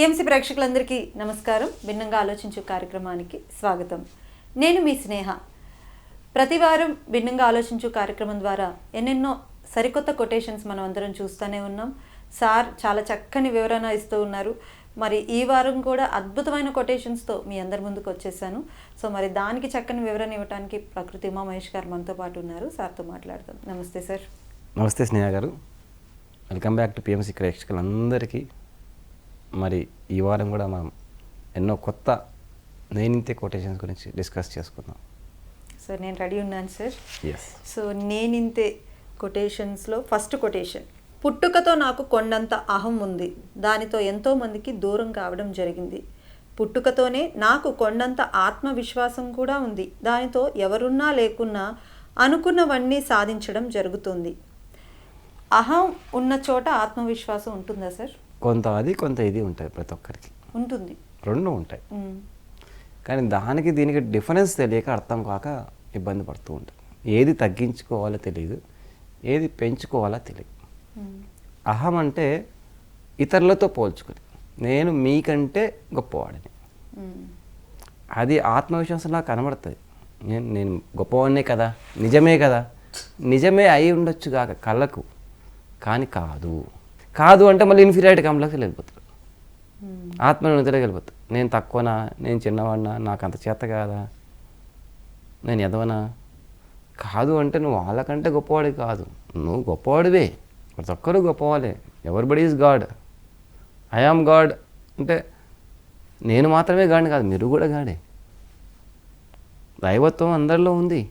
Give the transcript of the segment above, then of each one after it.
TMC ప్రేక్షకులందరికీ నమస్కారం. భిన్నంగా ఆలోచించు కార్యక్రమానికి స్వాగతం. నేను మీ స్నేహ. ప్రతివారం భిన్నంగా ఆలోచించు కార్యక్రమం ద్వారా ఎన్నెన్నో సరికొత్త కొటేషన్స్ మనం అందరం చూస్తూనే ఉన్నాం. సార్ చాలా చక్కని వివరణ ఇస్తూ ఉన్నారు. మరి ఈ వారం కూడా అద్భుతమైన కొటేషన్స్తో మీ అందరి ముందుకు వచ్చేసాను. సో మరి దానికి చక్కని వివరణ ఇవ్వడానికి ప్రకృతి ఉమా మహేష్ గారు మనతో పాటు ఉన్నారు. సార్తో మాట్లాడతాం నమస్తే సార్. నమస్తే స్నేహ గారు. వెల్కమ్ బ్యాక్ టు పిఎంసీ ప్రేక్షకులందరికీ. మరి ఈ వారం కూడా మనం ఎన్నో కొత్త నేనింతే కొటేషన్స్ గురించి డిస్కస్ చేసుకుందాం. సో నేను రెడీ ఉన్నాను సార్ సో నేనింతే కొటేషన్స్లో ఫస్ట్ కొటేషన్ పుట్టుకతో నాకు కొండంత అహం ఉంది. దానితో ఎంతో మందికి దూరం కావడం జరిగింది. పుట్టుకతోనే నాకు కొండంత ఆత్మవిశ్వాసం కూడా ఉంది. దానితో ఎవరున్నా లేకున్నా అనుకున్నవన్నీ సాధించడం జరుగుతుంది. అహం ఉన్న చోట ఆత్మవిశ్వాసం ఉంటుందా సార్ కొంత అది కొంత ఇది ఉంటుంది ప్రతి ఒక్కరికి. ఉంటుంది. రెండు ఉంటాయి. కానీ దానికి దీనికి డిఫరెన్స్ తెలియక అర్థం కాక ఇబ్బంది పడుతూ ఉంటుంది ఏది తగ్గించుకోవాలో తెలియదు ఏది పెంచుకోవాలో తెలియదు. అహం అంటే ఇతరులతో పోల్చుకుని నేను మీకంటే గొప్పవాడిని. అది ఆత్మవిశ్వాసంలా కనబడుతుంది. నేను నేను గొప్పవాడినే కదా నిజమే కదా. నిజమే అయి ఉండొచ్చు కాక కళ్ళకు కానీ కాదు. కాదు అంటే మళ్ళీ ఇన్ఫీరియారిటీ కంప్లెక్స్ వెళ్ళిపోతారు. మ్మ్. ఆత్మనిర్భరతలోకి వెళ్ళిపోతారు. నేను తక్కువనా? నేను చిన్నవాడినా? నాకు అంత చేత కాదా? నేను ఎదవనా కాదు అంటే నువ్వు వాళ్ళకంటే గొప్పవాడి కాదు. నువ్వు గొప్పవాడివే. ప్రతి ఒక్కరు గొప్పవాళ్ళే. Everybody is god I am god అంటే నేను మాత్రమే గాడిని కాదు. మీరు కూడా గాడే. దైవత్వం అందరిలో ఉంది.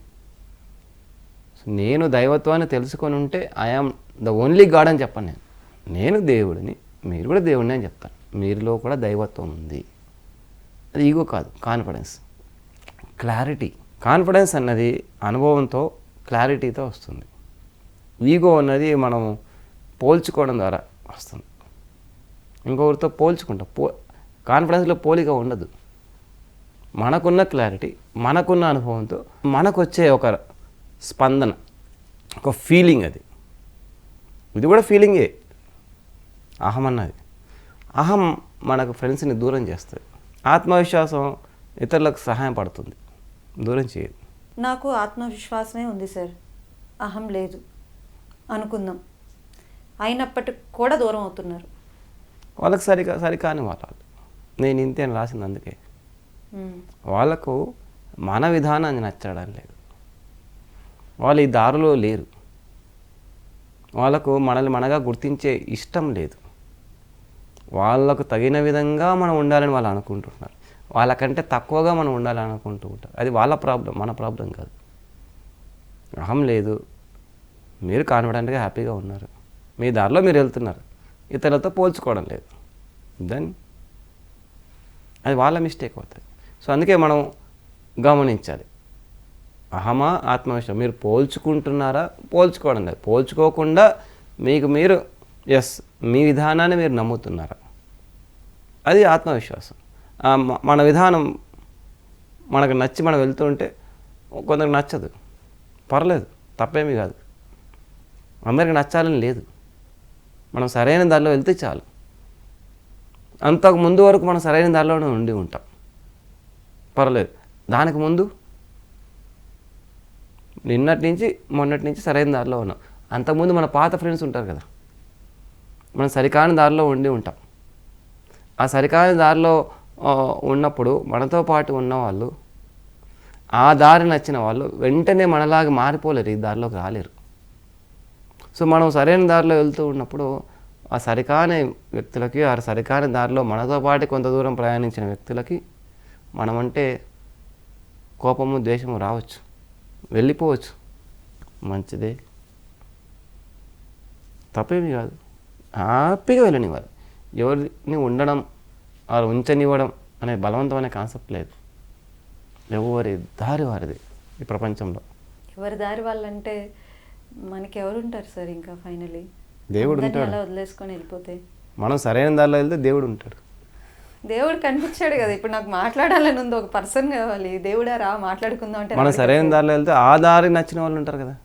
నేను దైవత్వాన్ని తెలుసుకొని ఉంటే ఐఆమ్ ద ఓన్లీ గాడ్ అని చెప్పను నేను. నేను దేవుడిని మీరు కూడా దేవుడిని అని చెప్తాను. మీరులో కూడా దైవత్వం ఉంది. అది ఈగో కాదు కాన్ఫిడెన్స్. క్లారిటీ. కాన్ఫిడెన్స్ అన్నది అనుభవంతో క్లారిటీతో వస్తుంది. ఈగో అన్నది మనం పోల్చుకోవడం ద్వారా వస్తుంది. ఇంకొకరితో పోల్చుకుంటాం. పో కాన్ఫిడెన్స్లో పోలిక ఉండదు. మనకున్న క్లారిటీ మనకున్న అనుభవంతో మనకొచ్చే ఒక స్పందన ఒక ఫీలింగ్ అది. ఇది కూడా ఫీలింగే. అహం అన్నది. అహం మనకు ఫ్రెండ్స్ని దూరం చేస్తుంది. ఆత్మవిశ్వాసం ఇతరులకు సహాయం పడుతుంది. దూరం చేయదు. నాకు ఆత్మవిశ్వాసమే ఉంది సార్. అహం లేదు. అనుకుందాం. అయినప్పటికి కూడా దూరం అవుతున్నారు. వాళ్ళకి సరిగా సరికాని వాళ్ళు. నేను ఇంతే అని రాసింది అందుకే. వాళ్ళకు మన విధానాన్ని నచ్చడం లేదు. వాళ్ళు ఈ దారిలో లేరు. వాళ్ళకు మనల్ని మనగా గుర్తించే ఇష్టం లేదు. వాళ్ళకు తగిన విధంగా మనం ఉండాలని వాళ్ళు అనుకుంటున్నారు. వాళ్ళకంటే తక్కువగా మనం ఉండాలని అనుకుంటూ ఉంటారు. అది వాళ్ళ ప్రాబ్లం మన ప్రాబ్లం కాదు. అహం లేదు. మీరు కాన్ఫిడెంట్గా హ్యాపీగా ఉన్నారు. మీ దారిలో మీరు వెళ్తున్నారు. ఇతరులతో పోల్చుకోవడం లేదు. దెన్ అది వాళ్ళ మిస్టేక్ అవుతుంది. సో అందుకే మనం గమనించాలి. అహమా ఆత్మవిశ్వాసం. మీరు పోల్చుకుంటున్నారా? పోల్చుకోవడం లేదు. పోల్చుకోకుండా మీకు మీరు ఎస్ మీ విధానాన్ని మీరు నమ్ముతున్నారు? అది ఆత్మవిశ్వాసం. మన విధానం మనకు నచ్చి మనం వెళ్తుంటే కొందరికి నచ్చదు. పర్లేదు తప్పేమీ కాదు. అందరికి నచ్చాలని లేదు. మనం సరైన దారిలో వెళ్తే చాలు. అంతకు ముందు వరకు మనం సరైన దారిలోనే ఉండి ఉంటాం. పర్లేదు దానికి ముందు నిన్నటి నుంచి మొన్నటి నుంచి సరైన దారిలో ఉన్నాం. అంతకుముందు మన పాత ఫ్రెండ్స్ ఉంటారు కదా. మనం సరికాని దారిలో ఉండి ఉంటాం. ఆ సరికాని దారిలో ఉన్నప్పుడు మనతో పాటు ఉన్న వాళ్ళు ఆ దారి నచ్చిన వాళ్ళు వెంటనే మనలాగా మారిపోలేరు ఈ దారిలోకి రాలేరు. సో మనం సరైన దారిలో వెళ్తూ ఉన్నప్పుడు ఆ సరికాని వ్యక్తులకి ఆ సరికాని దారిలో మనతో పాటు కొంత దూరం ప్రయాణించిన వ్యక్తులకి మనమంటే కోపము ద్వేషము రావచ్చు. వెళ్ళిపోవచ్చు. మంచిదే. తప్పేమి కాదు. హ్యాపీగా వెళ్ళనివ్వాలి. ఎవరిని ఉండడం వారు ఉంచనివ్వడం అనే బలవంతమైన కాన్సెప్ట్ లేదు. ఎవరి దారి వారిది ఈ ప్రపంచంలో. ఎవరి దారి వాళ్ళంటే మనకి ఎవరు ఉంటారు సార్ ఇంకా ఫైనలీ? దేవుడు ఉంటాడు. వదిలేసుకొని వెళ్ళిపోతే. మనం సరైన దారిలో వెళ్తే దేవుడు ఉంటాడు. దేవుడు కనిపించాడు కదా. ఇప్పుడు నాకు మాట్లాడాలని ఉంది. ఒక పర్సన్ కావాలి. దేవుడా రా మాట్లాడుకుందాం అంటే మనం సరైన. దారిలో వెళ్తే ఆ దారి నచ్చిన వాళ్ళు ఉంటారు కదా.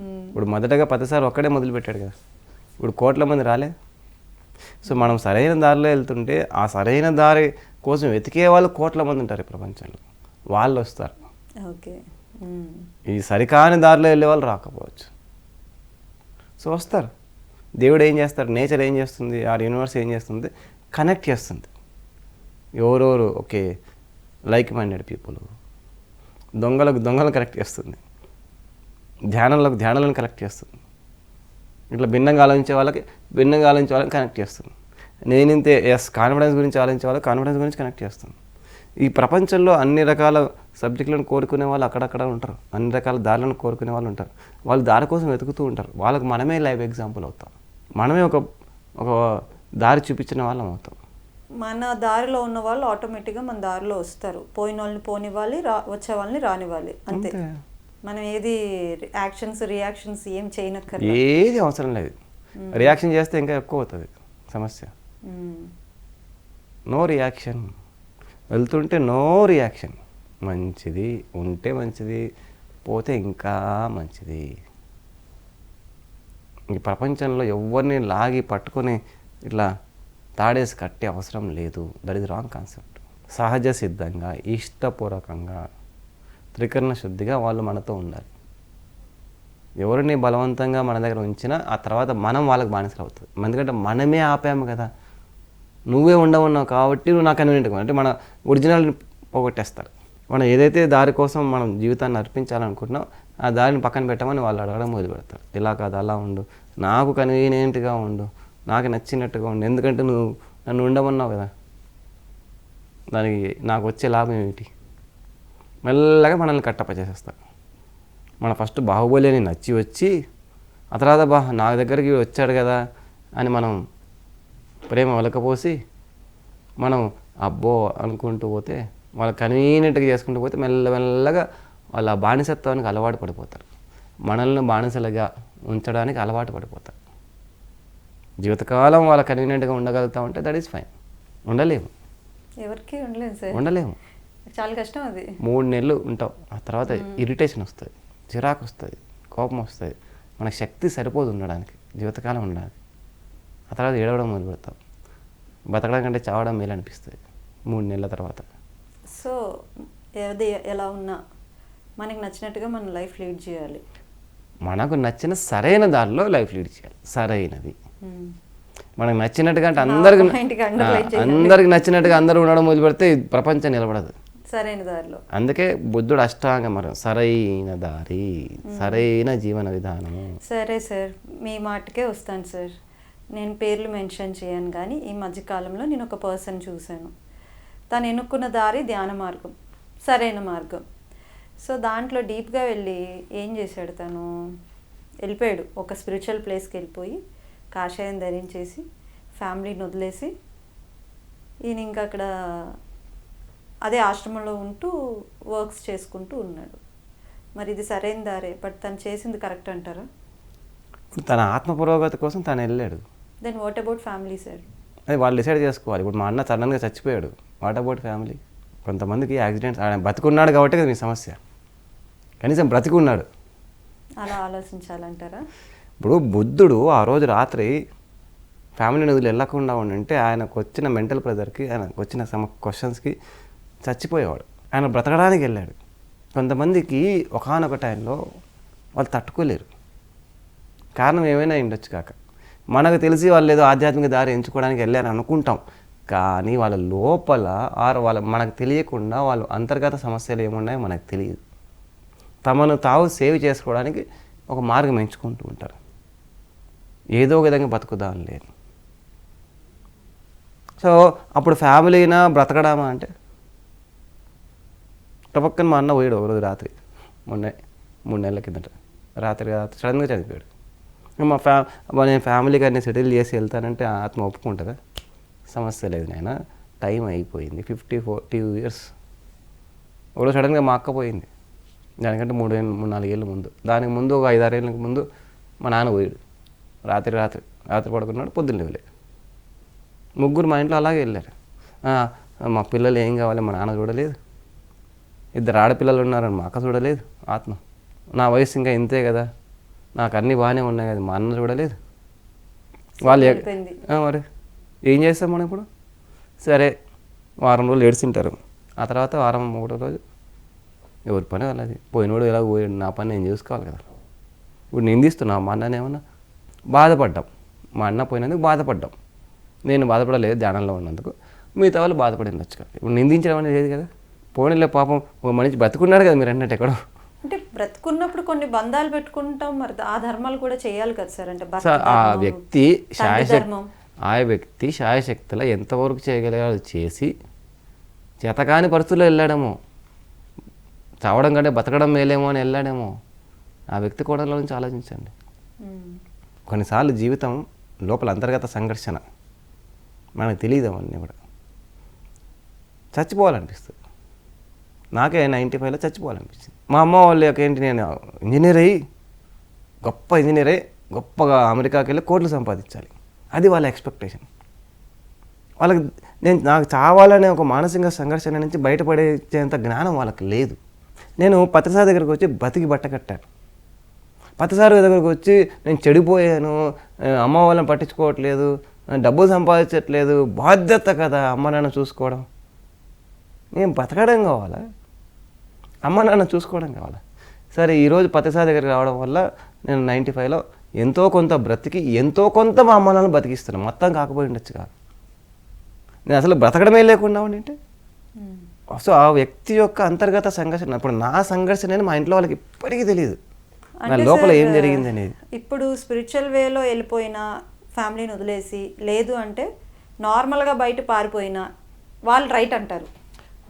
ఇప్పుడు మొదటగా పదిసారి ఒక్కడే మొదలుపెట్టాడు కదా. ఇప్పుడు కోట్ల మంది రాలే. సో మనం సరైన దారిలో వెళ్తుంటే ఆ సరైన దారి కోసం వెతికే వాళ్ళు కోట్ల మంది ఉంటారు ఈ ప్రపంచంలో. వాళ్ళు వస్తారు. ఓకే. ఈ సరికాని దారిలో వెళ్ళే వాళ్ళు రాకపోవచ్చు. సో వస్తారు. దేవుడు ఏం చేస్తాడు? నేచర్ ఏం చేస్తుంది? ఆ యూనివర్స్ ఏం చేస్తుంది? కనెక్ట్ చేస్తుంది. ఎవరెవరు? Okay like minded people. దొంగలకు దొంగలను కనెక్ట్ చేస్తుంది. ధ్యానంలోకి ధ్యానాలను కనెక్ట్ చేస్తుంది. ఇట్లా భిన్నంగా ఆలోచించే వాళ్ళకి భిన్నంగా ఆలోచించే వాళ్ళకి కనెక్ట్ చేస్తుంది. నేను ఇంతే ఎస్ కాన్ఫిడెన్స్ గురించి ఆలోచించే వాళ్ళకి కాన్ఫిడెన్స్ గురించి కనెక్ట్ చేస్తుంది. ఈ ప్రపంచంలో అన్ని రకాల సబ్జెక్టులను కోరుకునే వాళ్ళు అక్కడక్కడ ఉంటారు. అన్ని రకాల దారులను కోరుకునే వాళ్ళు ఉంటారు. వాళ్ళు దారి కోసం వెతుకుతూ ఉంటారు. వాళ్ళకి మనమే లైవ్ ఎగ్జాంపుల్ అవుతాం. మనమే ఒక ఒక దారి చూపించిన వాళ్ళం అవుతాం. మన దారిలో ఉన్న వాళ్ళు ఆటోమేటిక్గా మన దారిలో వస్తారు. పోయిన వాళ్ళని పోనివ్వాలి రా వచ్చే వాళ్ళని రానివ్వాలి. అంతే. అంతే. మనం ఏది యాక్షన్స్ రియాక్షన్స్ ఏం చేయనక్కర్లేదు ఏది అవసరం లేదు. రియాక్షన్ చేస్తే ఇంకా ఎక్కువ అవుతుంది సమస్య. No reaction. వెళ్తుంటే నో రియాక్షన్. మంచిది ఉంటే మంచిది పోతే ఇంకా మంచిది. ఈ ప్రపంచంలో ఎవరిని లాగి పట్టుకొని ఇట్లా తాడేసి కట్టే అవసరం లేదు. దట్ ఇస్ రాంగ్ కాన్సెప్ట్ సహజ సిద్ధంగా ఇష్టపూర్వకంగా త్రికరణ శుద్ధిగా వాళ్ళు మనతో ఉండాలి. ఎవరిని బలవంతంగా మన దగ్గర ఉంచినా ఆ తర్వాత మనం వాళ్ళకి బానిసలు అవుతుంది ఎందుకంటే మనమే ఆపాము కదా. నువ్వే ఉండవున్నావు కాబట్టి నువ్వు నాకు కన్వీనియంట్ అంటే మన ఒరిజినల్ని పోగొట్టేస్తారు. మనం ఏదైతే దారి కోసం మనం జీవితాన్ని అర్పించాలనుకుంటున్నాం ఆ దారిని పక్కన పెట్టమని వాళ్ళు అడగడం మొదలు పెడతారు ఇలా కాదు అలా ఉండు. నాకు కన్వీనియంట్గా ఉండు. నాకు నచ్చినట్టుగా ఉండు. ఎందుకంటే నువ్వు నన్ను ఉండమన్నావు కదా. దానికి నాకు వచ్చే లాభం ఏమిటి? మెల్లగా మనల్ని కట్టప్ప చేసేస్తారు మన ఫస్ట్ బాహుబలి అని నచ్చి వచ్చి ఆ తర్వాత బా నా దగ్గరికి వచ్చాడు కదా అని మనం ప్రేమ ఒలకపోసి మనం అబ్బో అనుకుంటూ పోతే వాళ్ళు కన్వీనియంట్గా చేసుకుంటూ పోతే మెల్లమెల్లగా వాళ్ళ ఆ బానిసత్వానికి అలవాటు పడిపోతారు. మనల్ని బానిసలుగా ఉంచడానికి అలవాటు పడిపోతారు. జీవితకాలం వాళ్ళ కన్వీనియంట్గా ఉండగలుగుతా ఉంటే దట్ ఈస్ ఫైన్. ఉండలేము. ఎవరికి ఉండలేదు సార్. ఉండలేము. చాలా కష్టం అది. మూడు నెలలు ఉంటాం ఆ తర్వాత ఇరిటేషన్ వస్తుంది చిరాకు వస్తుంది కోపం వస్తుంది. మనకు శక్తి సరిపోదు ఉండడానికి జీవితకాలం ఉండడానికి. ఆ తర్వాత ఏడవడం మొదలు పెడతాం బతకడం కంటే చావడం మేలు అనిపిస్తుంది మూడు నెలల తర్వాత. సో ఏది ఎలా ఉన్నా మనకి నచ్చినట్టుగా మన లైఫ్ లీడ్ చేయాలి. మనకు నచ్చిన సరైన దారిలో లైఫ్ లీడ్ చేయాలి సరైనది. మనకు నచ్చినట్టుగా అంటే అందరికి. అందరికి నచ్చినట్టుగా అందరూ ఉండడం మొదలు పెడితే ప్రపంచం నిలబడదు. సరైన దారిలో. అందుకే బుద్ధుడు అష్టాంగ మరం సరైన దారి సరైన జీవన విధానము సరే సార్ మీ మాటకే వస్తాను సార్. నేను పేర్లు మెన్షన్ చేయను కానీ ఈ మధ్యకాలంలో నేను ఒక పర్సన్ చూశాను. తను ఎన్నుకున్న దారి ధ్యాన మార్గం సరైన మార్గం. సో దాంట్లో డీప్గా వెళ్ళి ఏం చేశాడు తను? వెళ్ళిపోయాడు. ఒక స్పిరిచువల్ ప్లేస్కి వెళ్ళిపోయి కాషాయం ధరించేసి ఫ్యామిలీని వదిలేసి ఈయన ఇంకా అక్కడ అదే ఆశ్రమంలో ఉంటూ వర్క్స్ చేసుకుంటూ ఉన్నాడు. మరి ఇది సరైన దారే బట్ తను చేసింది కరెక్ట్ అంటారా? ఇప్పుడు తన ఆత్మ పురోగతి కోసం తను వెళ్ళాడు. Then what about family sir అది వాళ్ళు డిసైడ్ చేసుకోవాలి. ఇప్పుడు మా అన్న సడన్గా చచ్చిపోయాడు. వాట్ అబౌట్ ఫ్యామిలీ కొంతమందికి యాక్సిడెంట్స్ ఆయన బతుకున్నాడు కాబట్టి కదా మీ సమస్య. కనీసం బ్రతికున్నాడు. అలా ఆలోచించాలంటారా? ఇప్పుడు బుద్ధుడు ఆ రోజు రాత్రి ఫ్యామిలీని వదిలి వెళ్ళకుండా ఉండంటే ఆయనకు వచ్చిన మెంటల్ ప్రెజర్కి ఆయనకు వచ్చిన సమ క్వశ్చన్స్కి చచ్చిపోయేవాడు. ఆయన బ్రతకడానికి వెళ్ళాడు. కొంతమందికి ఒకానొక టైంలో వాళ్ళు తట్టుకోలేరు. కారణం ఏమైనా ఉండొచ్చు కాక. మనకు తెలిసి వాళ్ళు ఏదో ఆధ్యాత్మిక దారి ఎంచుకోవడానికి వెళ్ళారని అనుకుంటాం. కానీ వాళ్ళ లోపల ఆరు వాళ్ళ మనకు తెలియకుండా వాళ్ళు అంతర్గత సమస్యలు ఏమున్నాయో మనకు తెలియదు. తమను తావు సేవ్ చేసుకోవడానికి ఒక మార్గం ఎంచుకుంటూ ఉంటారు. ఏదో ఒక విధంగా బతుకుదాం లేదు సో అప్పుడు ఫ్యామిలీనా బ్రతకడామా అంటే టపక్కన మా అన్న పోయాడు ఒకరోజు రాత్రి. మొన్న మూడు నెలల కిందట. రాత్రి రాత్రి సడన్గా చనిపోయాడు. మా ఫ్యా నేను ఫ్యామిలీ అన్ని సెటిల్ చేసి వెళ్తానంటే ఆత్మ ఒప్పుకుంటుందా? సమస్య లేదు నాయన. టైం అయిపోయింది. Fifty four two years. ఒకరోజు సడన్గా మా అక్క పోయింది. దానికంటే మూడు ఏళ్ళు మూడు నాలుగేళ్ళ ముందు. దానికి ముందు ఒక ఐదారేళ్ళకి ముందు మా నాన్న పోయాడు. రాత్రి రాత్రి రాత్రి పడుకున్నాడు పొద్దున్న లేవలే. ముగ్గురు మా ఇంట్లో అలాగే వెళ్ళారు. మా పిల్లలు ఏం కావాలి మా నాన్న చూడలేదు. ఇద్దరు ఆడపిల్లలు ఉన్నారని మా అక్క చూడలేదు ఆత్మ. నా వయసు ఇంకా ఇంతే కదా. నాకు అన్నీ బాగానే ఉన్నాయి కదా మా అన్న చూడలేదు వాళ్ళు మరి ఏం చేస్తాం మనం ఇప్పుడు? సరే వారం రోజులు ఏడ్చింటారు ఆ తర్వాత వారం మూడో రోజు ఎవరి పని వాళ్ళది. పోయినోడు ఎలా పోయాడు నా పని నేను చూసుకోవాలి కదా. ఇప్పుడు నిందిస్తున్నా మా అన్నని ఏమన్నా? బాధపడ్డాం. మా అన్న పోయినందుకు బాధపడ్డాం. నేను బాధపడలేదు ధ్యానంలో ఉన్నందుకు. మిగతా వాళ్ళు బాధపడి ఉండొచ్చు కదా. ఇప్పుడు నిందించడం అనేది లేదు కదా. పోనీలే పాపం ఒక మనిషి బతుకున్నాడు కదా మీరు అన్నట్టు ఎక్కడో. అంటే బ్రతుకున్నప్పుడు కొన్ని బంధాలు పెట్టుకుంటాం మరి ఆ ధర్మాలు కూడా చేయాలి కదా సార్. అంటే ఆ వ్యక్తి ఆ వ్యక్తి శాయశక్తిలో ఎంతవరకు చేయగలిగాడో చేసి చేతకాని పరిస్థితుల్లో వెళ్ళాడేమో. చావడం కంటే బతకడం మేలేమో అని వెళ్ళాడేమో. ఆ వ్యక్తి కోణంలో నుంచి ఆలోచించండి. కొన్నిసార్లు జీవితం లోపల అంతర్గత సంఘర్షణ. మనకు తెలియదు అవన్నీ కూడా. చచ్చిపోవాలనిపిస్తుంది. నాకే నైంటీ ఫైవ్లో చచ్చిపోవాలనిపించింది. మా అమ్మ వాళ్ళు ఏంటి నేను ఇంజనీర్ అయ్యి గొప్ప ఇంజనీర్ అయ్యి గొప్పగా అమెరికాకి వెళ్ళి కోట్లు సంపాదించాలి. అది వాళ్ళ ఎక్స్పెక్టేషన్ వాళ్ళకి నేను నాకు చావాలనే ఒక మానసిక సంఘర్షణ నుంచి బయటపడేంత జ్ఞానం వాళ్ళకి లేదు. నేను పత్రిసారి దగ్గరకు వచ్చి బతికి బట్ట కట్టాను. పత్రిసారి దగ్గరకు వచ్చి నేను చెడిపోయాను అమ్మ వాళ్ళని పట్టించుకోవట్లేదు డబ్బులు సంపాదించట్లేదు బాధ్యత కదా అమ్మ నాన్న చూసుకోవడం. నేను బతకడం కావాలా? అమ్మ నాన్న చూసుకోవడం కావాలా. సరే ఈరోజు పత్రిసారి దగ్గరికి రావడం వల్ల నేను నైంటీ ఫైవ్లో ఎంతో కొంత బ్రతికి ఎంతో కొంత మా అమ్మ నాన్న బతికిస్తున్నాను. మొత్తం కాకపోయి ఉండొచ్చు కాదు. నేను అసలు బ్రతకడమే లేకుండా ఉండింటే. సో ఆ వ్యక్తి యొక్క అంతర్గత సంఘర్షణ ఇప్పుడు నా సంఘర్షణ అని మా ఇంట్లో వాళ్ళకి ఇప్పటికీ తెలియదు నా లోపల ఏం జరిగింది అనేది. ఇప్పుడు స్పిరిచువల్ వేలో వెళ్ళిపోయిన ఫ్యామిలీని వదిలేసి లేదు అంటే నార్మల్గా బయట పారిపోయినా వాళ్ళు రైట్ అంటారు.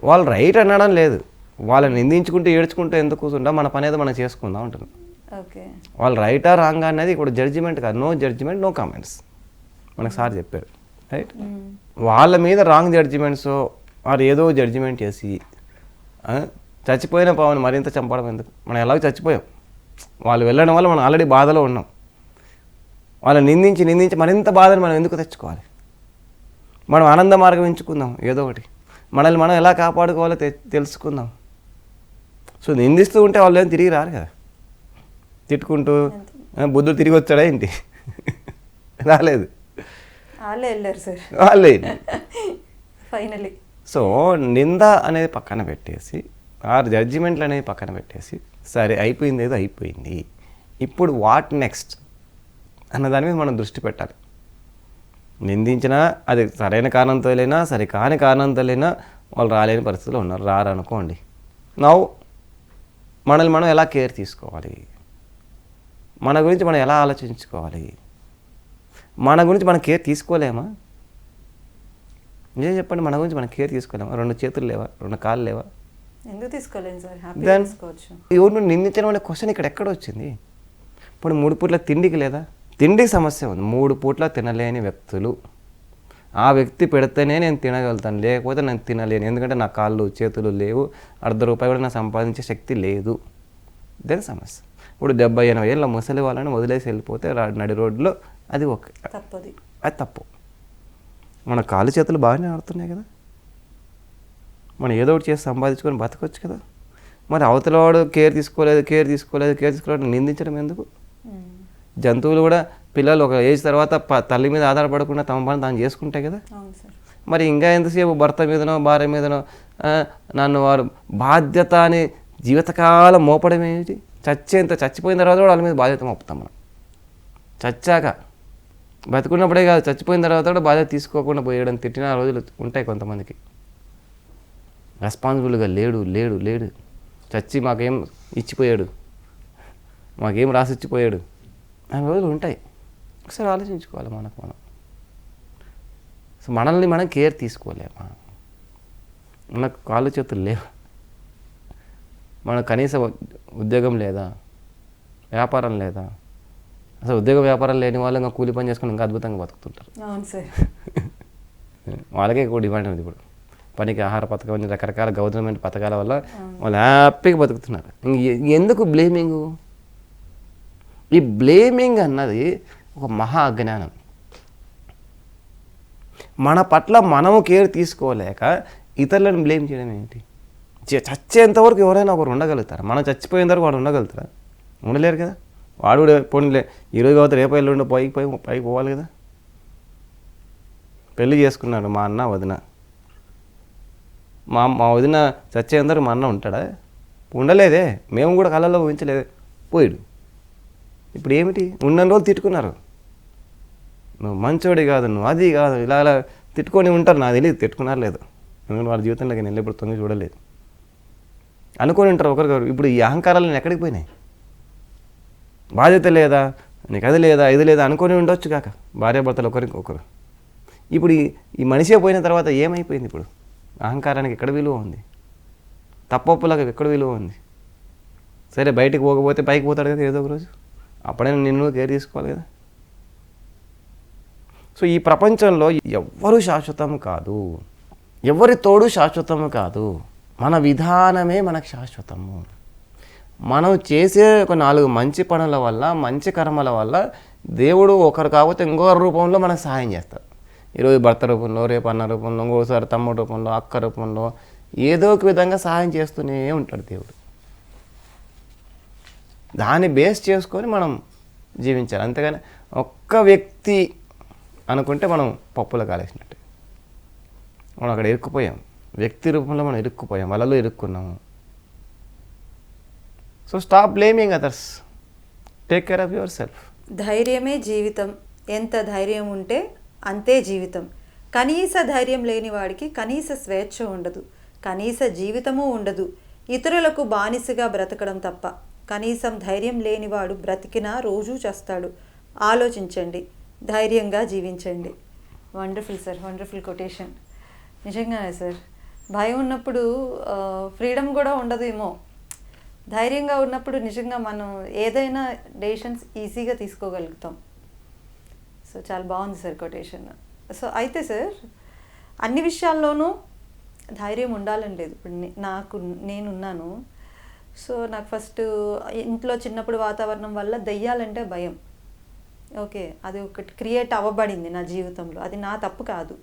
వాళ్ళు రైట్ అనడం లేదు. వాళ్ళని నిందించుకుంటూ ఏడ్చుకుంటూ ఎందుకు కూర్చుంటా మన పని ఏదో మనం చేసుకుందాం అంటున్నాం. ఓకే. వాళ్ళు రైటా రాంగా అనేది ఇప్పుడు జడ్జిమెంట్ కాదు నో జడ్జిమెంట్ నో కామెంట్స్ మనకు సార్ చెప్పారు. రైట్ వాళ్ళ మీద రాంగ్ జడ్జిమెంట్స్ వారు ఏదో జడ్జిమెంట్ చేసి చచ్చిపోయిన పావుని మరింత చంపడం ఎందుకు? మనం ఎలాగో చచ్చిపోయాం. వాళ్ళు వెళ్ళడం వల్ల మనం ఆల్రెడీ బాధలో ఉన్నాం. వాళ్ళని నిందించి నిందించి మరింత బాధను మనం ఎందుకు తెచ్చుకోవాలి? మనం ఆనంద మార్గం ఎంచుకుందాం ఏదో ఒకటి. మనల్ని మనం ఎలా కాపాడుకోవాలో తెలుసుకుందాం. సో నిందిస్తూ ఉంటే వాళ్ళు ఏం తిరిగి రారు కదా. తిట్టుకుంటూ "ఆ, బుద్ధుడు తిరిగి వచ్చాడా ఏంటి? రాలేదు. వాళ్ళే వెళ్ళారు సార్. వాళ్ళే ఫైనలీ సో నింద అనేది పక్కన పెట్టేసి ఆరు జడ్జిమెంట్లు అనేది పక్కన పెట్టేసి సరే అయిపోయింది ఏదో అయిపోయింది. ఇప్పుడు వాట్ నెక్స్ట్ అన్న దాని మీద మనం దృష్టి పెట్టాలి. నిందించినా అది సరైన కారణంతో లేనా సరి కాని కారణంతో లేనా వాళ్ళు రాలేని పరిస్థితిలో ఉన్నారు. రారు అనుకోండి నవ్వు మనల్ని మనం ఎలా కేర్ తీసుకోవాలి? మన గురించి మనం ఎలా ఆలోచించుకోవాలి? మన గురించి మనం కేర్ తీసుకోలేమా? నిజం చెప్పండి మన గురించి మనం కేర్ తీసుకోలేమా? రెండు చేతులు లేవా? రెండు కాళ్ళు లేవా? ఎందుకు తీసుకోలేను సార్? తీసుకోవచ్చు ఎవరిని నిందించడం అనే క్వశ్చన్ ఇక్కడ ఎక్కడ వచ్చింది? ఇప్పుడు మూడు పూట్ల తిండికి లేదా? తిండికి సమస్య ఉంది. మూడు పూట్ల తినలేని వ్యక్తులు. ఆ వ్యక్తి పెడితేనే నేను తినగలుగుతాను లేకపోతే నేను తినలేను. ఎందుకంటే నా కాళ్ళు చేతులు లేవు. అర్ధ రూపాయి కూడా నా సంపాదించే శక్తి లేదు. ఇదే సమస్య. ఇప్పుడు డెబ్బై ఎనభై ఏళ్ళ ముసలి వాళ్ళని వదిలేసి వెళ్ళిపోతే నడి రోడ్లో అది ఓకే తప్పది. అది తప్పు. మన కాళ్ళు చేతులు బాగానే ఆడుతున్నాయి కదా. మనం ఏదో ఒకటి చేసి సంపాదించుకొని బతకొచ్చు కదా. మరి అవతల వాడు కేర్ తీసుకోలేదు కేర్ తీసుకోలేదు కేర్ తీసుకోలేదు నిందించడం ఎందుకు. జంతువులు కూడా పిల్లలు ఒక ఏజ్ తర్వాత తల్లి మీద ఆధారపడకుండా తమ పని తాను చేసుకుంటాయి కదా. మరి ఇంకా ఎంతసేపు భర్త మీదనో భార్య మీదనో నన్ను వారు బాధ్యత అని జీవితకాలం మోపడం ఏమిటి? చచ్చేంత చచ్చిపోయిన తర్వాత కూడా వాళ్ళ మీద బాధ్యత మోపుతాం మనం. చచ్చాక బతుకున్నప్పుడే కాదు చచ్చిపోయిన తర్వాత కూడా బాధ్యత తీసుకోకుండా పోయడం తిట్టిన రోజులు ఉంటాయి కొంతమందికి. రెస్పాన్సిబుల్గా లేడు లేడు లేడు. చచ్చి మాకేం ఇచ్చిపోయాడు? మాకేం రాసిచ్చిపోయాడు? ఆ రోజులు ఉంటాయి. ఒకసారి ఆలోచించుకోవాలి మనకు మనం. సో మనల్ని మనం కేర్ తీసుకోలేమా మనకు కాళ్ళు చేతులు లేవు. మనకు కనీస ఉద్యోగం లేదా వ్యాపారం లేదా. అసలు ఉద్యోగం వ్యాపారం లేని వాళ్ళు ఇంకా కూలి పని చేసుకుని ఇంకా అద్భుతంగా బతుకుతుంటారు. వాళ్ళకే ఎక్కువ డిమాండ్ ఉంది ఇప్పుడు. పనికి ఆహార పథకం అని రకరకాల గవర్నమెంట్ పథకాల వల్ల వాళ్ళు హ్యాపీగా బతుకుతున్నారు. ఎందుకు బ్లేమింగ్? ఈ బ్లేమింగ్ అన్నది ఒక మహా అజ్ఞానం. మన పట్ల మనము కేర్ తీసుకోలేక ఇతరులను బ్లేమ్ చేయడం ఏంటి? చచ్చేంతవరకు ఎవరైనా ఒకరు ఉండగలుగుతారు? మనం చచ్చిపోయేంత వరకు వాడు ఉండగలుగుతారా ఉండలేరు కదా. వాడు కూడా పోనీలే ఈరోజు కావచ్చు రేపు ఎల్లుండి పైకి పోయి పైకి పోవాలి కదా. పెళ్ళి చేసుకున్నాడు మా అన్న వదిన. మా మా వదిన చచ్చేందరూ మా అన్న ఉంటాడా? ఉండలేదే. మేము కూడా కళ్ళలో ఊహించలేదు. పోయాడు. ఇప్పుడు ఏమిటి ఉన్న రోజులు తిట్టుకున్నారు. నువ్వు మంచోడి కాదు నువ్వు అది కాదు ఇలా ఇలా తిట్టుకొని ఉంటారు. నాకు తెలియదు తిట్టుకున్నారు లేదు. ఎందుకంటే వాళ్ళ జీవితంలో నేను ఇప్పుడు తొంగి చూడలేదు. అనుకొని ఉంటారు ఒకరికొకరు. ఇప్పుడు ఈ అహంకారాలు నేను ఎక్కడికి పోయినాయి? బాధ్యత లేదా? నీకు అది లేదా ఇది లేదా అనుకొని ఉండొచ్చు కాక. భార్యాభర్తలు ఒకరికొకరు ఇప్పుడు ఈ ఈ మనిషే పోయిన తర్వాత ఏమైపోయింది ఇప్పుడు? అహంకారానికి ఎక్కడ విలువ ఉంది? తప్పొప్పులకు ఎక్కడ విలువ ఉంది? సరే బయటికి పోకపోతే పైకి పోతాడు కదా ఏదో ఒక రోజు. అప్పుడైనా నిన్ను కేర్ తీసుకోవాలి కదా. సో ఈ ప్రపంచంలో ఎవ్వరూ శాశ్వతం కాదు. ఎవరి తోడు శాశ్వతము కాదు. మన విధానమే మనకు శాశ్వతము. మనం చేసే ఒక నాలుగు మంచి పనుల వల్ల మంచి కర్మల వల్ల దేవుడు ఒకరు కాకపోతే ఇంకొకరి రూపంలో మనకు సహాయం చేస్తాడు. ఈరోజు భర్త రూపంలో రేపు అన్న రూపంలో ఇంకోసారి తమ్ముడు రూపంలో అక్క రూపంలో ఏదో ఒక విధంగా సహాయం చేస్తూనే ఉంటాడు దేవుడు. దాన్ని బేస్ చేసుకొని మనం జీవించాలి. అంతేగాని ఒక్క వ్యక్తి అనుకుంటే మనం పప్పులో కాలేసినట్టు. మనం అక్కడ ఇరుక్కుపోయాం. వ్యక్తి రూపంలో మనం ఇరుక్కుపోయాం. వలలో ఇరుక్కున్నాము. So stop blaming others. Take care of yourself. ధైర్యమే జీవితం. ఎంత ధైర్యం ఉంటే అంతే జీవితం. కనీస ధైర్యం లేని వాడికి కనీస స్వేచ్ఛ ఉండదు. కనీస జీవితము ఉండదు. ఇతరులకు బానిసగా బ్రతకడం తప్ప. కనీసం ధైర్యం లేనివాడు బ్రతికినా రోజూ చేస్తాడు. ఆలోచించండి. ధైర్యంగా జీవించండి. వండర్ఫుల్ సార్ వండర్ఫుల్ కొటేషన్ నిజంగానే సార్ భయం ఉన్నప్పుడు ఫ్రీడమ్ కూడా ఉండదేమో. ధైర్యంగా ఉన్నప్పుడు నిజంగా మనం ఏదైనా డెసిషన్స్ ఈజీగా తీసుకోగలుగుతాం. సో చాలా బాగుంది సార్ కొటేషన్ సో అయితే సార్ అన్ని విషయాల్లోనూ ధైర్యం ఉండాలని లేదు. ఇప్పుడు నాకు నేనున్నాను. సో నాకు ఫస్ట్ ఇంట్లో చిన్నప్పుడు వాతావరణం వల్ల దెయ్యాలంటే భయం. ఓకే అది ఒకటి క్రియేట్ అవ్వబడింది నా జీవితంలో. అది నా తప్పు కాదు.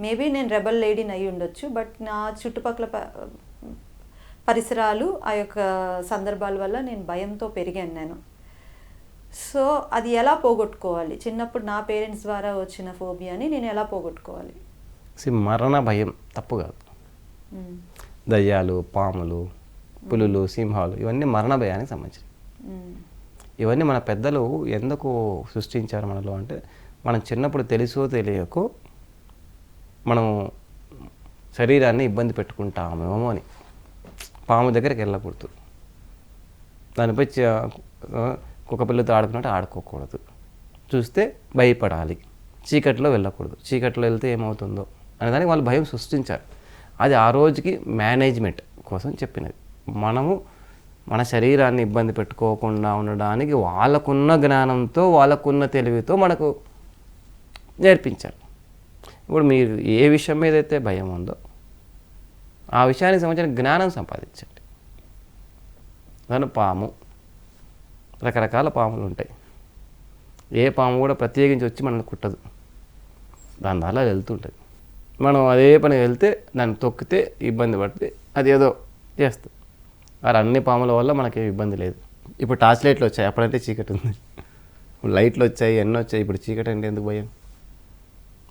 మేబీ నేను రెబల్ లేడీని అయి ఉండొచ్చు బట్ నా చుట్టుపక్కల ప- పరిసరాలు ఆ యొక్క సందర్భాల వల్ల నేను భయంతో పెరిగాను నేను. సో అది ఎలా పోగొట్టుకోవాలి? చిన్నప్పుడు నా పేరెంట్స్ ద్వారా వచ్చిన ఫోబియాని నేను ఎలా పోగొట్టుకోవాలి? సి మరణ భయం తప్పు కాదు. దయ్యాలు పాములు పులులు సింహాలు ఇవన్నీ మరణ భయానికి సంబంధించినవి. ఇవన్నీ మన పెద్దలు ఎందుకు సృష్టించారు మనలో అంటే మనం చిన్నప్పుడు తెలుసో తెలియకో మనం శరీరాన్ని ఇబ్బంది పెట్టుకుంటామేమో అని. పాము దగ్గరికి వెళ్ళకూడదు. దానిపై కుక్క పిల్లతో ఆడుకున్నట్టు ఆడుకోకూడదు. చూస్తే భయపడాలి. చీకట్లో వెళ్ళకూడదు. చీకట్లో వెళ్తే ఏమవుతుందో అనే దానికి వాళ్ళు భయం సృష్టించారు. అది ఆ రోజుకి మేనేజ్మెంట్ కోసం చెప్పినది. మనము మన శరీరాన్ని ఇబ్బంది పెట్టుకోకుండా ఉండడానికి వాళ్ళకున్న జ్ఞానంతో వాళ్ళకున్న తెలివితో మనకు నేర్పించారు ఇప్పుడు మీరు ఏ విషయం మీద అయితే భయం ఉందో ఆ విషయానికి సంబంధించిన జ్ఞానం సంపాదించండి. దాని పాము రకరకాల పాములు ఉంటాయి. ఏ పాము కూడా ప్రత్యేకించి వచ్చి మనల్ని కుట్టదు. దాని ద్వారా వెళ్తుంటుంది. మనం అదే పని వెళ్తే దాన్ని తొక్కితే ఇబ్బంది పడితే అది ఏదో చేస్తుంది. మరి అన్ని పాముల వల్ల మనకి ఇబ్బంది లేదు. ఇప్పుడు టార్చ్ లైట్లు వచ్చాయి అప్పుడంటే చీకటి ఉంది. లైట్లు వచ్చాయి ఎన్ని వచ్చాయి ఇప్పుడు చీకటి అంటే ఎందుకు భయం?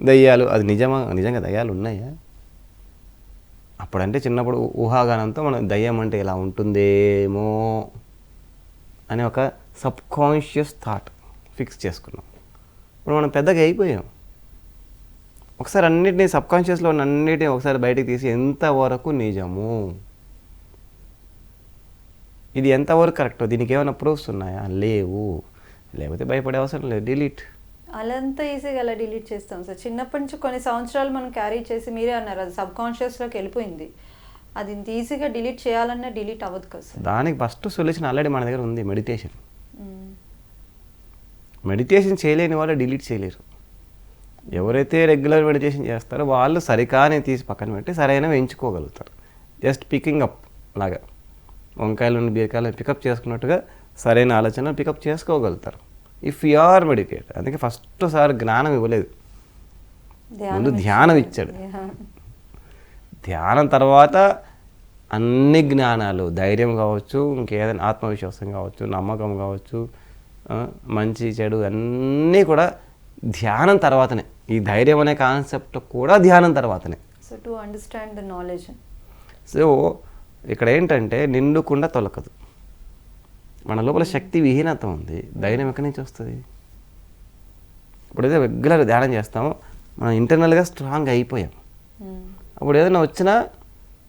దయ్యాలు అది నిజమా? నిజంగా దయ్యాలు ఉన్నాయా? అప్పుడంటే చిన్నప్పుడు ఊహాగానంతో మనం దయ్యం అంటే ఇలా ఉంటుందేమో అని ఒక సబ్ కాన్షియస్ థాట్ ఫిక్స్ చేసుకున్నాం. ఇప్పుడు మనం పెద్దగా అయిపోయాం. ఒకసారి అన్నిటినీ సబ్ కాన్షియస్లో ఉన్న అన్నిటిని ఒకసారి బయటకు తీసి ఎంతవరకు నిజము ఇది ఎంతవరకు కరెక్ట్ దీనికి ఏమైనా ప్రూఫ్స్ ఉన్నాయా? లేవు. లేకపోతే భయపడే అవసరం లేదు. డిలీట్. అలా అంత ఈజీగా అలా డిలీట్ చేస్తాం సార్? చిన్నప్పటి నుంచి కొన్ని సంవత్సరాలు మనం క్యారీ చేసి మీరే అన్నారు అది సబ్ కాన్షియస్లోకి వెళ్ళిపోయింది. అది ఇంత ఈజీగా డిలీట్ చేయాలన్నా డిలీట్ అవ్వదు కదా సార్. దానికి ఫస్ట్ సొల్యూషన్ ఆల్రెడీ మన దగ్గర ఉంది మెడిటేషన్. మెడిటేషన్ చేయలేని వాళ్ళు డిలీట్ చేయలేరు. ఎవరైతే రెగ్యులర్ మెడిటేషన్ చేస్తారో వాళ్ళు సరికాని తీసి పక్కన పెట్టి సరైనవి ఎంచుకోగలుగుతారు జస్ట్ పికింగ్ అప్ లాగా. వంకాయలను బీరకాయలను పికప్ చేసుకున్నట్టుగా సరైన ఆలోచన పికప్ చేసుకోగలుగుతారు. ఇఫ్ యు ఆర్ మెడిటేట్ అందుకే ఫస్ట్ సార్ జ్ఞానం ఇవ్వలేదు. ముందు ధ్యానం ఇచ్చాడు. ధ్యానం. తర్వాత అన్ని జ్ఞానాలు ధైర్యం కావచ్చు ఇంకేదైనా ఆత్మవిశ్వాసం కావచ్చు నమ్మకం కావచ్చు మంచి చెడు అన్నీ కూడా ధ్యానం తర్వాతనే. ఈ ధైర్యం అనే కాన్సెప్ట్ కూడా ధ్యానం తర్వాతనే. So to understand the knowledge so ఇక్కడ ఏంటంటే నిండుకుండా తొలకదు. మన లోపల శక్తి విహీనత ఉంది. ధైర్యం ఎక్కడి నుంచి వస్తుంది? ఇప్పుడైతే రెగ్యులర్ ధ్యానం చేస్తామో. మనం ఇంటర్నల్గా స్ట్రాంగ్ అయిపోయాం. అప్పుడు ఏదైనా వచ్చినా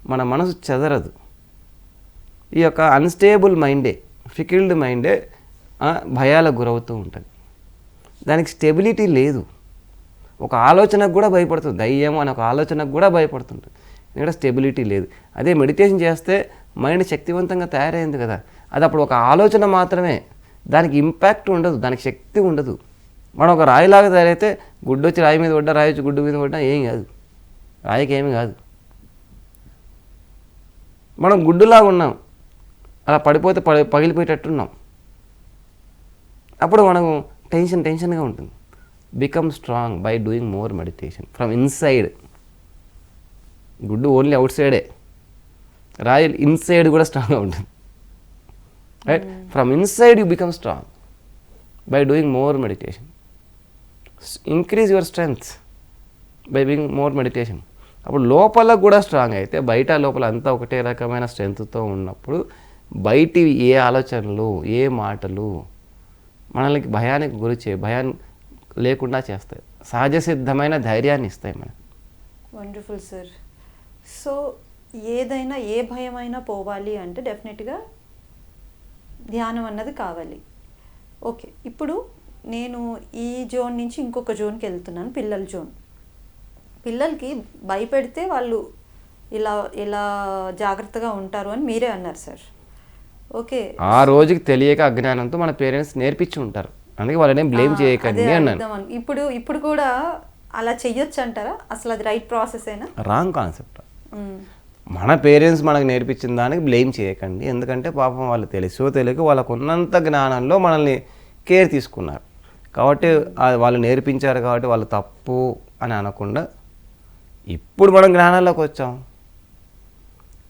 మన మనసు చెదరదు. ఈ యొక్క అన్స్టేబుల్ మైండే ఫికిల్డ్ మైండే భయాలకు గురవుతూ ఉంటుంది. దానికి స్టెబిలిటీ లేదు. ఒక ఆలోచనకు కూడా భయపడుతుంది. దయ్యం అనే ఒక ఆలోచనకు కూడా భయపడుతుంది ఇక్కడ స్టెబిలిటీ లేదు. అదే మెడిటేషన్ చేస్తే మైండ్ శక్తివంతంగా తయారైంది కదా. అది అప్పుడు ఒక ఆలోచన మాత్రమే. దానికి ఇంపాక్ట్ ఉండదు దానికి శక్తి ఉండదు. మనం ఒక రాయిలాగా తయారైతే గుడ్డు వచ్చి రాయి మీద పడ్డా రాయి వచ్చి గుడ్డు మీద పడ్డా ఏం కాదు. రాయికి ఏమి కాదు. మనం గుడ్డులాగా ఉన్నాం. అలా పడిపోతే పడి పగిలిపోయేటట్టున్నాం. అప్పుడు మనకు టెన్షన్ టెన్షన్గా ఉంటుంది. Become strong by doing more meditation from inside. Good only out సైడే. రాయల్ ఇన్సైడ్ కూడా స్ట్రాంగ్గా ఉంటుంది. Right from inside you become strong by doing more meditation increase your strength by being more meditation అప్పుడు లోపల కూడా strong అయితే బయట లోపల అంతా ఒకటే రకమైన స్ట్రెంగ్త్తో ఉన్నప్పుడు బయటి ఏ ఆలోచనలు ఏ మాటలు మనల్ని భయానికి గురి చే భయాన్ని లేకుండా చేస్తాయి. సహజ సిద్ధమైన ధైర్యాన్ని ఇస్తాయి మనకి. వండర్ఫుల్ సార్ సో ఏదైనా ఏ భయమైనా పోవాలి అంటే డెఫినెట్గా ధ్యానం అన్నది కావాలి. ఓకే ఇప్పుడు నేను ఈ జోన్ నుంచి ఇంకొక జోన్కి వెళ్తున్నాను పిల్లల జోన్. పిల్లలకి భయపెడితే వాళ్ళు ఇలా ఇలా జాగ్రత్తగా ఉంటారు అని మీరే అన్నారు సార్. ఓకే. ఆ రోజుకి తెలియక అజ్ఞానంతో మన పేరెంట్స్ నేర్పించి ఉంటారు. అందుకే వాళ్ళని బ్లేమ్ చేయకండి అన్నాను ఇప్పుడు ఇప్పుడు కూడా అలా చెయ్యొచ్చు అంటారా అసలు అది రైట్ ప్రాసెస్ అయినా రాంగ్ కాన్సెప్ట్. మన పేరెంట్స్ మనకు నేర్పించిన దానికి బ్లేమ్ చేయకండి. ఎందుకంటే పాపం వాళ్ళు తెలుసో తెలియక వాళ్ళకు ఉన్నంత జ్ఞానంలో మనల్ని కేర్ తీసుకున్నారు. కాబట్టి వాళ్ళు నేర్పించారు కాబట్టి వాళ్ళు తప్పు అని అనకుండా ఇప్పుడు మనం జ్ఞానాల్లోకి వచ్చాం.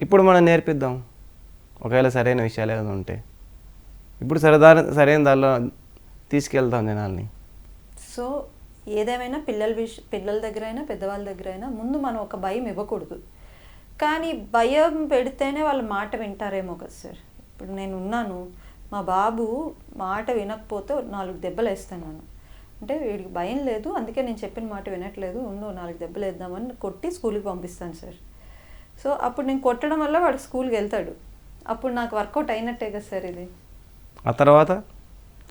ఇప్పుడు మనం నేర్పిద్దాం. ఒకవేళ సరైన విషయాలు ఏమైనా ఉంటే. ఇప్పుడు సరదా సరైన దానిలో తీసుకెళ్తాం జనాల్ని. సో ఏదేమైనా పిల్లల విష పిల్లల దగ్గర అయినా పెద్దవాళ్ళ దగ్గర అయినా ముందు మనం ఒక భయం ఇవ్వకూడదు. కానీ భయం పెడితేనే వాళ్ళ మాట వింటారేమో కదా సార్. ఇప్పుడు నేను ఉన్నాను మా బాబు మాట వినకపోతే నాలుగు దెబ్బలు వేస్తున్నాను అంటే వీడికి భయం లేదు అందుకే నేను చెప్పిన మాట వినట్లేదు ఉండు నాలుగు దెబ్బలు వేద్దామని కొట్టి స్కూల్కి పంపిస్తాను సార్. సో అప్పుడు నేను కొట్టడం వల్ల వాడు స్కూల్కి వెళ్తాడు. అప్పుడు నాకు వర్కౌట్ అయినట్టే కదా సార్ ఇది. ఆ తర్వాత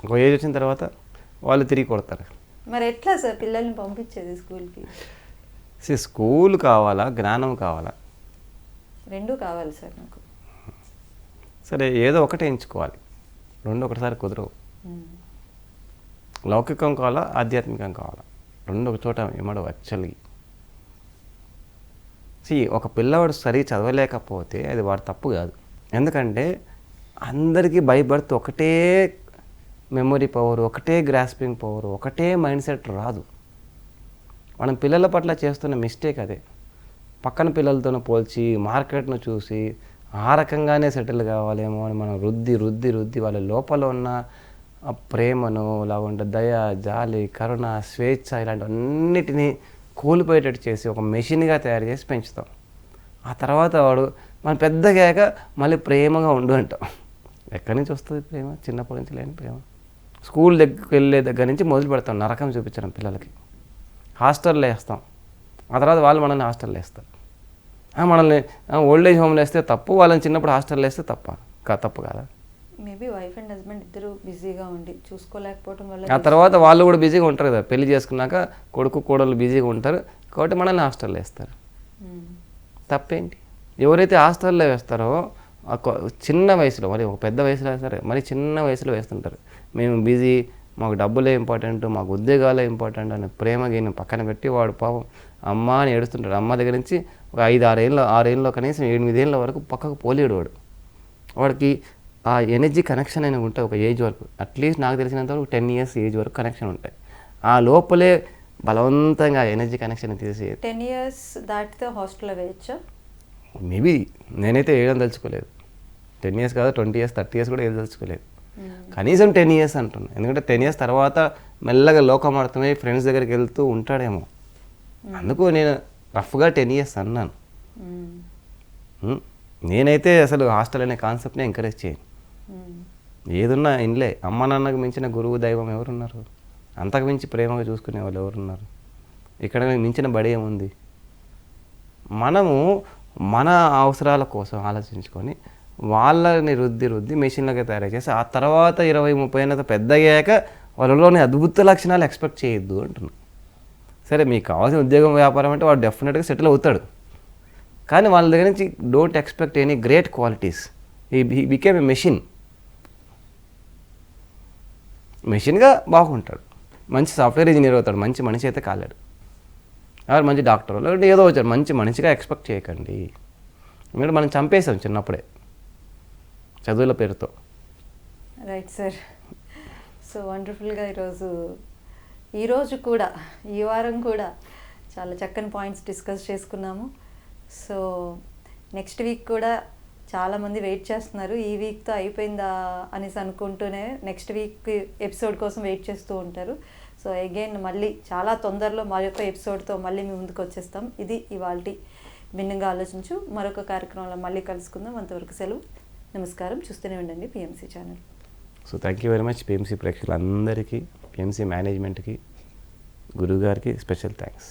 ఒక ఏజ్ వచ్చిన తర్వాత వాళ్ళు తిరిగి కొడతారు. మరి ఎట్లా సార్ పిల్లల్ని పంపించేది స్కూల్కి? స్కూల్ కావాలా జ్ఞానం కావాలా? రెండూ కావాలి సార్ నాకు. సరే ఏదో ఒకటే ఎంచుకోవాలి. రెండు ఒకటిసారి కుదరవు. లౌకికం కావాలా ఆధ్యాత్మికం కావాలా? రెండు ఒక చోట ఇమ్మడవు యాక్చువల్లీ సి ఒక పిల్లవాడు సరి చదవలేకపోతే అది వాడు తప్పు కాదు. ఎందుకంటే అందరికీ బై బర్త్ ఒకటే మెమొరీ పవర్ ఒకటే గ్రాస్పింగ్ పవర్ ఒకటే మైండ్ సెట్ రాదు. మనం పిల్లల పట్ల చేస్తున్న మిస్టేక్ అదే. పక్కన పిల్లలతో పోల్చి మార్కెట్ను చూసి ఆ రకంగానే సెటిల్ కావాలేమో అని మనం రుద్ది రుద్ది రుద్ది వాళ్ళ లోపల ఉన్న ప్రేమను లేకుంటే దయ జాలి కరుణ స్వేచ్ఛ ఇలాంటివన్నిటినీ కోల్పోయేటట్టు చేసి ఒక మెషిన్గా తయారు చేసి పెంచుతాం. ఆ తర్వాత వాడు మనం పెద్దగాక మళ్ళీ ప్రేమగా ఉండు అంటాం. ఎక్కడి నుంచి వస్తుంది ప్రేమ? చిన్నప్పటి నుంచి లేని ప్రేమ. స్కూల్ దగ్గరికి వెళ్ళే దగ్గర నుంచి మొదలు పెడతాం నరకం చూపించడం పిల్లలకి. హాస్టల్లో వేస్తాం. ఆ తర్వాత వాళ్ళు మనల్ని హాస్టల్లో వేస్తారు. మనల్ని ఓల్డ్ ఏజ్ హోమ్లో వేస్తే తప్పు వాళ్ళని చిన్నప్పుడు హాస్టల్లో వేస్తే తప్ప కా తప్పు కాదా? మేబీ వైఫ్ అండ్ హస్బెండ్ ఇద్దరు బిజీగా ఉండి చూసుకోలేకపోవడం ఆ వల్ల తర్వాత వాళ్ళు కూడా బిజీగా ఉంటారు కదా పెళ్ళి చేసుకున్నాక కొడుకు కోడలు బిజీగా ఉంటారు కాబట్టి మనల్ని హాస్టల్లో వేస్తారు మ్మ్. తప్పేంటి? ఎవరైతే హాస్టల్లో వేస్తారో ఆ చిన్న వయసులో మరి ఒక పెద్ద వయసులో సరే మరి చిన్న వయసులో వేస్తుంటారు. మేము బిజీ మాకు డబ్బులే ఇంపార్టెంట్ మాకు ఉద్యోగాలే ఇంపార్టెంట్ అని ప్రేమ గీని పక్కన పెట్టి వాడు పాపం అమ్మ అని ఏడుస్తుంటాడు. అమ్మ దగ్గర నుంచి ఒక ఐదు ఆరేళ్ళ ఆరేళ్ళలో కనీసం ఎనిమిదేళ్ళ వరకు పక్కకు పోలేడు వాడు. వాడికి ఆ ఎనర్జీ కనెక్షన్ అనేది ఉంటుంది ఒక ఏజ్ వరకు. అట్లీస్ట్ నాకు తెలిసినంత వరకు టెన్ ఇయర్స్ ఏజ్ వరకు కనెక్షన్ ఉంటాయి. ఆ లోపలే బలవంతంగా ఎనర్జీ కనెక్షన్ తీసి టెన్ ఇయర్స్ దాటితే హాస్టల్లో వేయచ్చా? మేబీ నేనైతే వేయడం తలుచుకోలేదు. టెన్ ఇయర్స్ కాదు ట్వంటీ ఇయర్స్ థర్టీ ఇయర్స్ కూడా వేయదలుచుకోలేదు కనీసం టెన్ ఇయర్స్ అంటున్నా. ఎందుకంటే టెన్ ఇయర్స్ తర్వాత మెల్లగా లోకమార్తమై ఫ్రెండ్స్ దగ్గరికి వెళ్తూ ఉంటాడేమో. అందుకు నేను రఫ్గా టెన్ ఇయర్స్ అన్నాను? నేనైతే అసలు హాస్టల్ అనే కాన్సెప్ట్ని ఎంకరేజ్ చేయను. ఏదున్నా ఇంట్లో అమ్మ నాన్నకు మించిన గురువు దైవం ఎవరున్నారు? అంతకు మించి ప్రేమగా చూసుకునే వాళ్ళు ఎవరున్నారు? ఇక్కడ మించిన బడి ఏముంది? మనము మన అవసరాల కోసం ఆలోచించుకొని వాళ్ళని రుద్ది రుద్ది మెషిన్లకి తయారు చేసి ఆ తర్వాత ఇరవై ముప్పై అయిన పెద్ద అయ్యాక వాళ్ళలోని అద్భుత లక్షణాలు ఎక్స్పెక్ట్ చేయొద్దు అంటున్నా. సరే మీకు కావాల్సిన ఉద్యోగం వ్యాపారం అంటే వాడు డెఫినెట్గా సెటిల్ అవుతాడు. కానీ వాళ్ళ దగ్గర నుంచి don't expect any great qualities he became a machine మెషిన్గా బాగుంటాడు. మంచి సాఫ్ట్వేర్ ఇంజనీర్ అవుతాడు మంచి మనిషి అయితే కాలేడు. ఎవరు మంచి డాక్టర్ లేదంటే ఏదో వచ్చాడు మంచి మనిషిగా ఎక్స్పెక్ట్ చేయకండి. ఎందుకంటే మనం చంపేసాం చిన్నప్పుడే. చదువుల పేరుతో. రైట్ సార్ సో వండర్ఫుల్గా ఈరోజు ఈరోజు కూడా ఈ వారం కూడా చాలా చక్కని పాయింట్స్ డిస్కస్ చేసుకున్నాము. సో నెక్స్ట్ వీక్ కూడా చాలామంది వెయిట్ చేస్తున్నారు. ఈ వీక్తో అయిపోయిందా అనేసి అనుకుంటూనే నెక్స్ట్ వీక్ ఎపిసోడ్ కోసం వెయిట్ చేస్తూ ఉంటారు. సో అగైన్ మళ్ళీ చాలా తొందరలో మరొక ఎపిసోడ్తో మళ్ళీ మీ ముందుకు వచ్చేస్తాం. ఇది ఇవాళ భిన్నంగా ఆలోచించు. మరొక కార్యక్రమంలో మళ్ళీ కలుసుకుందాం. అంతవరకు సెలవు. నమస్కారం. చూస్తూనే ఉండండి PMC channel so thank you very much PMC ప్రేక్షకులందరికీ. పిఎంసీ మేనేజ్మెంట్కి గురువు గారికి స్పెషల్ థ్యాంక్స్